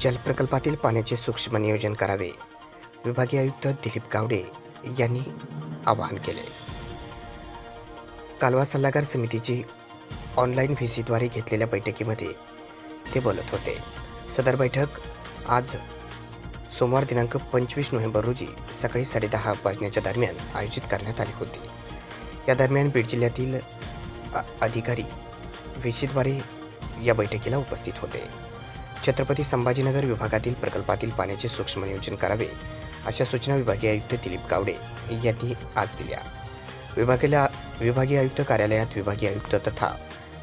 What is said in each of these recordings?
जलप्रकल्पातील पाण्याचे सूक्ष्म नियोजन करावे. विभागीय आयुक्त दिलीप गावडे यांनी आवाहन केले. कालवा सल्लागार समितीची ऑनलाईन व्ही सीद्वारे घेतलेल्या बैठकीमध्ये ते बोलत होते. सदर बैठक आज सोमवार दिनांक पंचवीस नोव्हेंबर रोजी सकाळी साडेदहा वाजण्याच्या दरम्यान आयोजित करण्यात आली होती. या दरम्यान बीड जिल्ह्यातील अधिकारी व्ही सीद्वारे या बैठकीला उपस्थित होते. छत्रपती संभाजीनगर विभागातील प्रकल्पातील पाण्याचे सूक्ष्म नियोजन करावे अशा सूचना विभागीय आयुक्त दिलीप गावडे यांनी आज दिल्या. विभागीय विभागीय आयुक्त कार्यालयात विभागीय आयुक्त तथा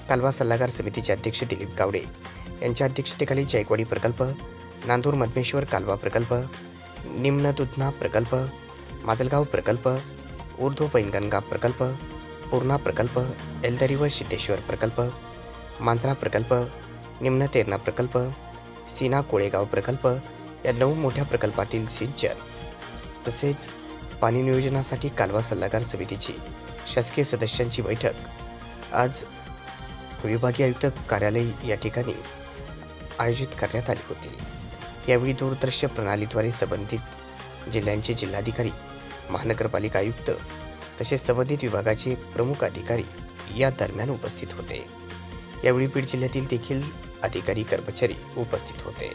कालवा सल्लागार समितीचे अध्यक्ष दिलीप गावडे यांच्या अध्यक्षतेखाली जायकवाडी प्रकल्प नांदूर मधमेश्वर कालवा प्रकल्प निम्न दुधना प्रकल्प माजलगाव प्रकल्प ऊर्ध्व पैनगंगा प्रकल्प पूर्णा प्रकल्प एलदरी व सिद्धेश्वर प्रकल्प मांजरा प्रकल्प निम्न तेरणा प्रकल्प सीना कोळेगाव प्रकल्प या नऊ मोठ्या प्रकल्पातील सिंचन तसेच पाणी नियोजनासाठी कालवा सल्लागार समितीची शासकीय सदस्यांची बैठक. आज विभागीय आयुक्त कार्यालय या ठिकाणी आयोजित करण्यात आली होती. यावेळी दूरदृश्य प्रणालीद्वारे संबंधित जिल्ह्यांचे जिल्हाधिकारी महानगरपालिका आयुक्त तसेच संबंधित विभागाचे प्रमुख अधिकारी या दरम्यान उपस्थित होते. यावेळी बीड जिल्ह्यातील देखील अधिकारी कर्मचारी उपस्थित होते।